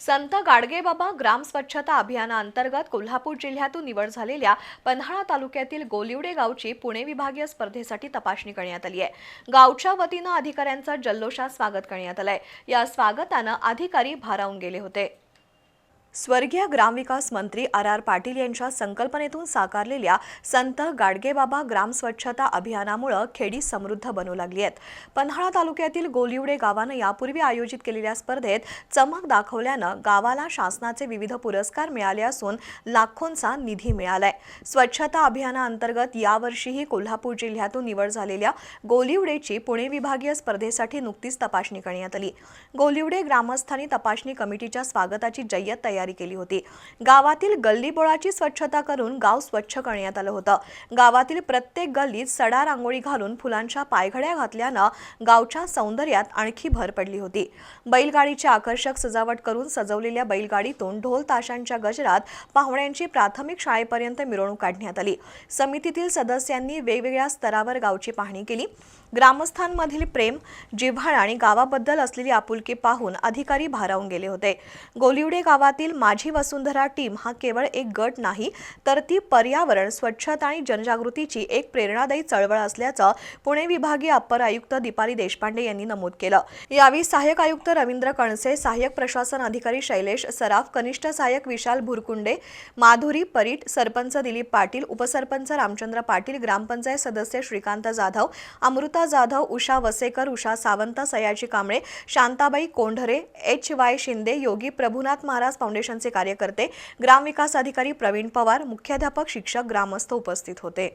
संत गाडगेबाबा ग्राम स्वच्छता अभियानाअंतर्गत कोल्हापूर जिल्ह्यातून निवड झालेल्या पन्हाळा तालुक्यातील गोलिवडे गावची पुणे विभागीय स्पर्धेसाठी तपासणी करण्यात आली आहे. गावच्या वतीनं अधिकाऱ्यांचं जल्लोषात स्वागत करण्यात आलंय. या स्वागतानं अधिकारी भारावून गेले होते. स्वर्गीय ग्रामविकास मंत्री आर आर पाटील यांच्या संकल्पनेतून साकारलेल्या संत गाडगेबाबा ग्राम स्वच्छता अभियानामुळं खेडी समृद्ध बनू लागली आहेत. पन्हाळा तालुक्यातील गोलिवडे गावानं यापूर्वी आयोजित केलेल्या स्पर्धेत चमक दाखवल्यानं गावाला शासनाचे विविध पुरस्कार मिळाले असून लाखोंचा निधी मिळालाय. स्वच्छता अभियानाअंतर्गत यावर्षीही कोल्हापूर जिल्ह्यातून निवड झालेल्या गोलिवडेची पुणे विभागीय स्पर्धेसाठी नुकतीच तपासणी करण्यात आली. गोलिवडे ग्रामस्थांनी तपासणी कमिटीच्या स्वागताची जय्यत तयार केली होती. गावातील गल्लीबोळाची स्वच्छता करून गाव स्वच्छ करण्यात आलं होतं. गावातील प्रत्येक गल्लीत सडा रांगोळी घालून फुलांच्या पायघड्या घातल्यानं गावच्या सौंदर्यात आणखी भर पडली होती. बैलगाडीची आकर्षक सजावट करून सजवलेल्या बैलगाडीतून ढोल ताशांच्या गजरात पाहुण्यांची प्राथमिक शाळेपर्यंत मिरवणूक काढण्यात आली. समितीतील सदस्यांनी वेगवेगळ्या स्तरावर गावची पाहणी केली. ग्रामस्थांमधील प्रेम जिव्हाळ आणि गावाबद्दल असलेली आपुलकी पाहून अधिकारी भारावून गेले होते. गोलिवडे गावातील माझी वसुंधरा टीम हा केवळ एक गट नाही तर ती पर्यावरण स्वच्छता आणि जनजागृतीची एक प्रेरणादायी चळवळ असल्याचं पुणे विभागीय अप्पर आयुक्त दीपाली देशपांडे यांनी नमूद केलं. यावेळी सहाय्यक आयुक्त रवींद्र कणसे सहाय्यक प्रशासन अधिकारी शैलेश सराफ कनिष्ठ सहाय्यक विशाल भुरकुंडे माधुरी परीट सरपंच दिलीप पाटील उपसरपंच रामचंद्र पाटील ग्रामपंचायत सदस्य श्रीकांत जाधव अमृता जाधव उषा वसेकर उषा सावंत सयाजी कांबळे शांताबाई कोंढरे एच वाय शिंदे योगी प्रभुनाथ महाराज फाउंडेशनचे कार्यकर्ते ग्रामविकास अधिकारी प्रवीण पवार मुख्याध्यापक शिक्षक ग्रामस्थ उपस्थित होते.